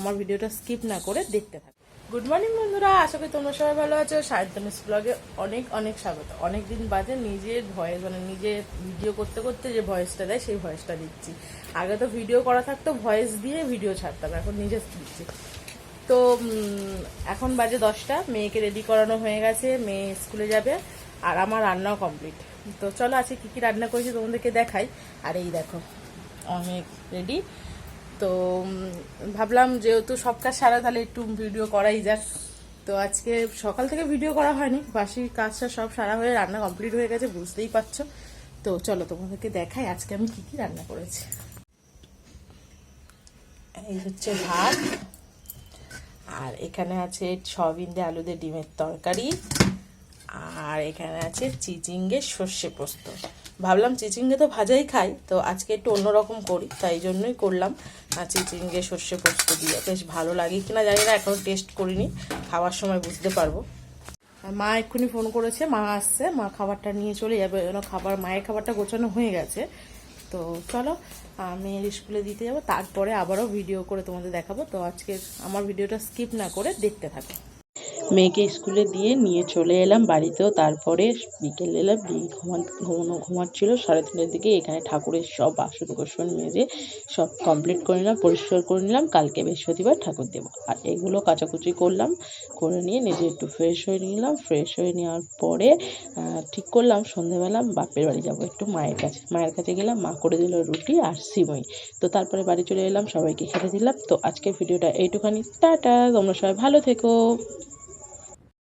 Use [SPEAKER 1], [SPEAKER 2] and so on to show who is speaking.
[SPEAKER 1] আমার ভিডিওটা স্কিপ না করে দেখতে থাকো। গুড মর্নিং বন্ধুরা। আশা করি তোমরা সবাই ভালো আছো। সাহিত্যনিস ব্লগে অনেক অনেক স্বাগত। অনেক দিন বাদে নিজের ভয়েস মানে নিজে ভিডিও করতে করতে যে ভয়েসটা দেয়, সেই ভয়েসটা দিচ্ছি। আগে তো ভিডিও করা থাকতো ভয়েস দিয়ে ভিডিও ছাড়তাম, এখন নিজে দিচ্ছি। তো এখন বাজে দশটা, মেয়েকে রেডি করানো হয়ে গেছে, মেয়ে স্কুলে যাবে, আর আমার রান্নাও কমপ্লিট তো চলো আজকে কী কী রান্না করেছি তোমাদেরকে দেখাই। আর এই দেখো, অনেক রেডি তো ভাবলাম যেহেতু সব কাজ সারা তাহলে একটু ভিডিও করাই যাক। তো আজকে সকাল থেকে ভিডিও করা হয়নি, বাসি কাজটা সব সারা হয়ে রান্না কমপ্লিট হয়ে গেছে, বুঝতেই পারছ। তো চলো তোমাদেরকে দেখাই আজকে আমি কি কি রান্না করেছি। এই হচ্ছে ভাত, আর এখানে আছে সয়াবিন দিয়ে আলু দিয়ে ডিমের তরকারি, আর এখানে আছে চিচিঙ্গে সর্ষে পোস্ত। ভাবলাম চিচিঙ্গে তো ভাজাই খাই, তো আজকে একটু অন্যরকম করি, তাই জন্যই করলাম। চিচিঙ্গে সর্ষে পোস্ত দিয়ে, বেশ ভালো লাগে কিনা জানি না, এখনও টেস্ট করিনি, খাওয়ার সময় বুঝতে পারব। মা এক্ষুনি ফোন করেছে, মা আসছে, মা খাবারটা নিয়ে চলে যাবে খাবার, মায়ের খাবারটা গোছানো হয়ে গেছে। তো চলো মেয়ের স্কুলে দিতে যাব, তারপরে আবারও ভিডিও করে তোমাদের দেখাবো, তো আজকে আমার ভিডিওটা স্কিপ না করে দেখতে থাকো। মেয়েকে স্কুলে দিয়ে নিয়ে চলে এলাম বাড়িতেও। তারপরে বিকেল বিয়ে ঘুমান ঘুমাচ্ছিল। সাড়ে তিনটের দিকে এখানে ঠাকুরের সব বাসন কোসন মেজে সব কমপ্লিট করে নিলাম, পরিষ্কার করে নিলাম। কালকে বৃহস্পতিবার ঠাকুর দেবো। আর এগুলো কাচাকুচি করলাম, করে নিয়ে নিজে একটু ফ্রেশ হয়ে নিলাম। ফ্রেশ হয়ে নেওয়ার পরে ঠিক করলাম সন্ধেবেলা বাপের বাড়ি যাব একটু মায়ের কাছে। মায়ের কাছে গেলাম, মা করে দিল রুটি আর সিমই। তো তারপরে বাড়ি চলে এলাম, সবাইকে খেতে দিলাম। তো আজকের ভিডিওটা এইটুখানি। টাটা, তোমরা সবাই ভালো থেকো।